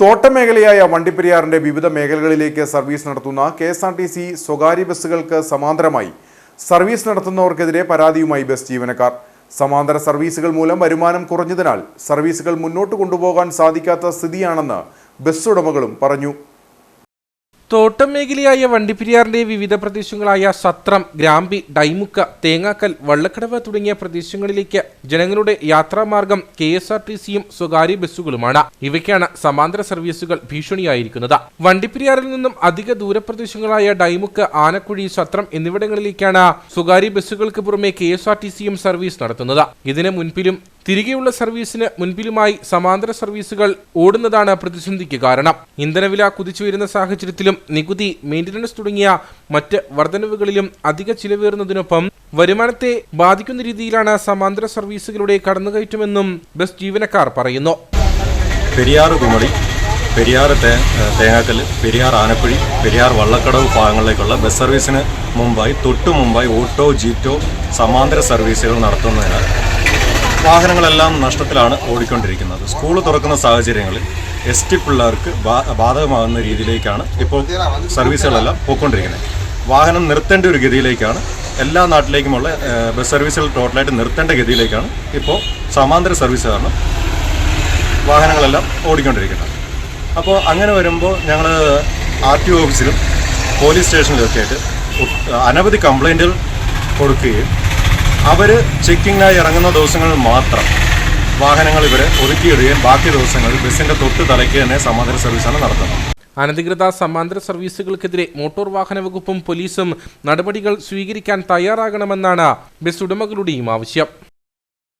തോട്ടമേഖലയായ വണ്ടിപ്പെരിയാറിന്റെ വിവിധ മേഖലകളിലേക്ക് സർവീസ് നടത്തുന്ന K S R T C സ്വകാര്യ ബസ്സുകൾക്ക് സമാന്തരമായി സർവീസ് നടത്തുന്നവർക്കെതിരെ പരാതിയുമായി ബസ് ജീവനക്കാർ. സമാന്തര സർവീസുകൾ മൂലം വരുമാനം കുറഞ്ഞതിനാൽ സർവീസുകൾ മുന്നോട്ട് കൊണ്ടുപോകാൻ സാധിക്കാത്ത സ്ഥിതിയാണെന്ന് ബസ് ഉടമകളും പറഞ്ഞു. തോട്ടം മേഖലയായ വണ്ടിപ്പെരിയാറിന്റെ വിവിധ പ്രദേശങ്ങളായ സത്രം ഗ്രാമ്പി ഡൈമുക്ക തേങ്ങാക്കൽ വള്ളക്കടവ് തുടങ്ങിയ പ്രദേശങ്ങളിലേക്ക് ജനങ്ങളുടെ യാത്രാമാർഗം കെ എസ് ആർ ടി സിയും സ്വകാര്യ ബസ്സുകളുമാണ്. ഇവയ്ക്കാണ് സമാന്തര സർവീസുകൾ ഭീഷണിയായിരിക്കുന്നത്. വണ്ടിപ്പെരിയാറിൽ നിന്നും അധിക ദൂരപ്രദേശങ്ങളായ ഡൈമുക്ക് ആനക്കുഴി സത്രം എന്നിവിടങ്ങളിലേക്കാണ് സ്വകാര്യ ബസ്സുകൾക്ക് പുറമെ കെ എസ് ആർ ടി സിയും സർവീസ് നടത്തുന്നത്. ഇതിന് മുൻപിലും തിരികെയുള്ള സർവീസിന് മുൻപിലുമായി സമാന്തര സർവീസുകൾ ഓടുന്നതാണ് പ്രതിസന്ധിക്ക് കാരണം. ഇന്ധനവില കുതിച്ചുയരുന്ന സാഹചര്യത്തിലും നികുതി മെയിന്റനൻസ് തുടങ്ങിയ മറ്റ് വർധനവുകളിലും അധിക ചിലവേറുന്നതിനൊപ്പം വരുമാനത്തെ ബാധിക്കുന്ന രീതിയിലാണ് സമാന്തര സർവീസുകളുടെ കടന്നുകയറ്റമെന്നും ബസ് ജീവനക്കാർ പറയുന്നു. പെരിയാർ തേ തേങ്ങാക്കൽ പെരിയാർ ആനക്കുഴി പെരിയാർ വള്ളക്കടവ് ഭാഗങ്ങളിലേക്കുള്ള ബസ് സർവീസിന് മുമ്പായി തൊട്ടു മുമ്പായി ഓട്ടോ ജീറ്റോ സമാന്തര സർവീസുകൾ നടത്തുന്നതിനാൽ വാഹനങ്ങളെല്ലാം നഷ്ടത്തിലാണ് ഓടിക്കൊണ്ടിരിക്കുന്നത്. സ്കൂൾ തുറക്കുന്ന സാഹചര്യങ്ങളിൽ എസ് ടി പിള്ളേർക്ക് ബാധകമാകുന്ന രീതിയിലേക്കാണ് ഇപ്പോൾ സർവീസുകളെല്ലാം പോയിക്കൊണ്ടിരിക്കുന്നത്. വാഹനം നിർത്തേണ്ട ഒരു ഗതിയിലേക്കാണ് എല്ലാ നാട്ടിലേക്കുമുള്ള ബസ് സർവീസുകൾ ടോട്ടലായിട്ട് നിർത്തേണ്ട ഗതിയിലേക്കാണ് ഇപ്പോൾ സമാന്തര സർവീസ് കാരണം വാഹനങ്ങളെല്ലാം ഓടിക്കൊണ്ടിരിക്കുന്നത്. അപ്പോൾ അങ്ങനെ വരുമ്പോൾ ഞങ്ങൾ ആർ ടി ഓഫീസിലും പോലീസ് സ്റ്റേഷനിലൊക്കെ ആയിട്ട് അനവധി കംപ്ലൈന്റുകൾ കൊടുക്കുകയും അവർ ചെക്കിങ്ങിനായി ഇറങ്ങുന്ന ദിവസങ്ങളിൽ മാത്രം വാഹനങ്ങൾ ഇവരെ ഒതുക്കിയിടുകയും ബാക്കി ദിവസങ്ങളിൽ ബസ്സിന്റെ തൊട്ട് തലയ്ക്ക് തന്നെ സമാന്തര സർവീസാണ് നടത്തുന്നത്. അനധികൃത സമാന്തര സർവീസുകൾക്കെതിരെ മോട്ടോർ വാഹന വകുപ്പും പോലീസും നടപടികൾ സ്വീകരിക്കാൻ തയ്യാറാകണമെന്നാണ് ബസ് ഉടമകളുടെയും ആവശ്യം.